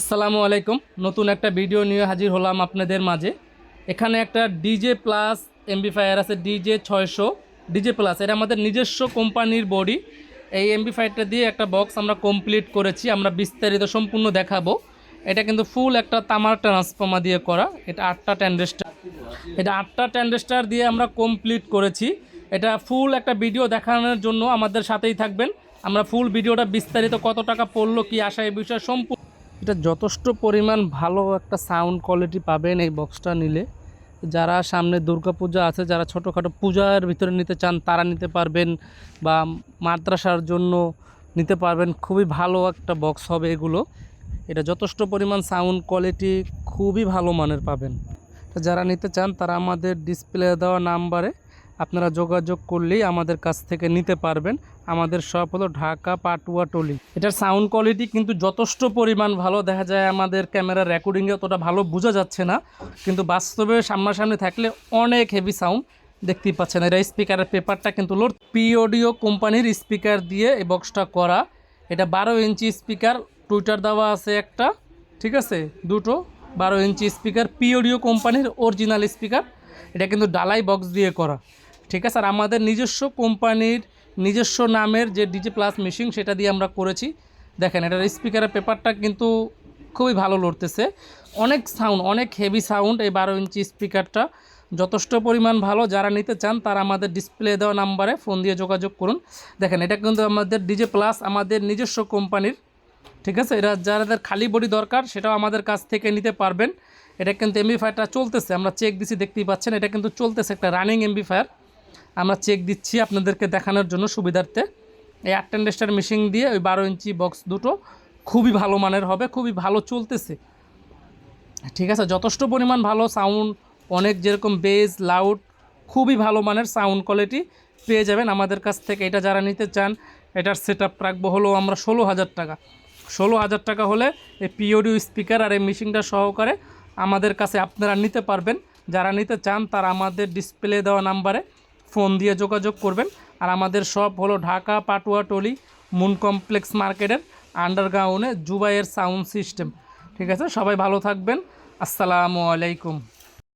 আসসালামু আলাইকুম। নতুন একটা ভিডিও নিয়ে হাজির হলাম আপনাদের মাঝে। এখানে একটা ডিজে প্লাস এমবিফায়ার আছে, ডিজে ছয়শো, ডিজে প্লাস। এটা আমাদের নিজস্ব কোম্পানির বডি। এই এমবিফায়ারটা দিয়ে একটা বক্স আমরা কমপ্লিট করেছি। আমরা বিস্তারিত সম্পূর্ণ দেখাবো। এটা কিন্তু ফুল একটা তামার ট্রান্সফর্মার দিয়ে করা। এটা আটটা ট্যান্ডেস্টার এটা আটটা ট্যান্ডেস্টার দিয়ে আমরা কমপ্লিট করেছি। এটা ফুল একটা ভিডিও দেখানোর জন্য আমাদের সাথেই থাকবেন। আমরা ফুল ভিডিওটা বিস্তারিত কত টাকা পড়ল, কি আসা এই বিষয়ে সম্পূর্ণ এটা যথেষ্ট পরিমাণ ভালো একটা সাউন্ড কোয়ালিটি পাবেন এই বক্সটা নিলে। যারা সামনে দুর্গাপূজা আছে, যারা ছোটোখাটো পূজার ভিতরে নিতে চান, তারা নিতে পারবেন বা মাদ্রাসার জন্য নিতে পারবেন। খুবই ভালো একটা বক্স হবে এগুলো। এটা যথেষ্ট পরিমাণ সাউন্ড কোয়ালিটি খুবই ভালো মানের পাবেন। যারা নিতে চান, তারা আমাদের ডিসপ্লে দেওয়া নাম্বারে আপনারা যোগাযোগ করলেই আমাদের কাছ থেকে নিতে পারবেন। আমাদের শপ হলো ঢাকা পাটুয়া টলি। এটার সাউন্ড কোয়ালিটি কিন্তু যথেষ্ট পরিমাণ ভালো। দেখা যায় আমাদের ক্যামেরার রেকর্ডিংয়ে অতটা ভালো বোঝা যাচ্ছে না। কিন্তু বাস্তবে সামনাসামনি থাকলে অনেক হেভি সাউন্ড দেখতেই পাচ্ছেন। এটা স্পিকারের পেপারটা কিন্তু লোড পি অডিও কোম্পানির স্পিকার দিয়ে এই বক্সটা করা। এটা বারো ইঞ্চি স্পিকার টুইটার দেওয়া আছে একটা, ঠিক আছে? দুটো বারো ইঞ্চি স্পিকার পি অডিও কোম্পানির অরিজিনাল স্পিকার এটা কিন্তু ডালাই বক্স দিয়ে করা। ঠিক আছে? আর আমাদের নিজস্ব কোম্পানির নিজস্ব নামের যে ডিজে প্লাস মেশিন সেটা দিয়ে আমরা করেছি। দেখেন, এটার স্পিকারের পেপারটা কিন্তু খুবই ভালো লড়তেছে। অনেক সাউন্ড অনেক হেভি সাউন্ড এই বারো ইঞ্চি স্পিকারটা যথেষ্ট পরিমাণ ভালো। যারা নিতে চান, তারা আমাদের ডিসপ্লে দেওয়া নাম্বারে ফোন দিয়ে যোগাযোগ করুন। দেখেন, এটা কিন্তু আমাদের ডিজে প্লাস আমাদের নিজস্ব কোম্পানির, ঠিক আছে? এটা যাদের খালি বডি দরকার, সেটাও আমাদের কাছ থেকে নিতে পারবেন। এটা কিন্তু এমবি ফায়ারটা চলতেছে। আমরা চেক দিছি, দেখতেই পাচ্ছেন, এটা কিন্তু চলতেছে একটা রানিং এমবি ফায়ার আমরা চেক দিচ্ছি আপনাদেরকে দেখানোর জন্য সুবিধার্থে। এই আটটেন্ডেস্টার মেশিন দিয়ে ওই বারো ইঞ্চি বক্স দুটো খুবই ভালো মানের হবে, খুবই ভালো চলতেছে। ঠিক আছে, যথেষ্ট পরিমাণ ভালো সাউন্ড অনেক যেরকম বেজ লাউড খুবই ভালো মানের সাউন্ড কোয়ালিটি পেয়ে যাবেন আমাদের কাছ থেকে। এটা যারা নিতে চান, এটার সেট আপ রাখব হলো আমরা ষোলো হাজার টাকা। ষোলো হাজার টাকা হলে এই পিওডিও স্পিকার আর এই মেশিনটা সহকারে আমাদের কাছে আপনারা নিতে পারবেন। যারা নিতে চান তারা আমাদের ডিসপ্লে দেওয়া নাম্বারে ফোন দিয়ে যোগাযোগ করবেন। আর আমাদের শপ হলো Dhaka Patuatuli moon complex মার্কেটের আন্ডারগ্রাউন্ডে জুবাইয়ের সাউন্ড সিস্টেম। ঠিক আছে, সবাই ভালো থাকবেন। আসসালামু আলাইকুম।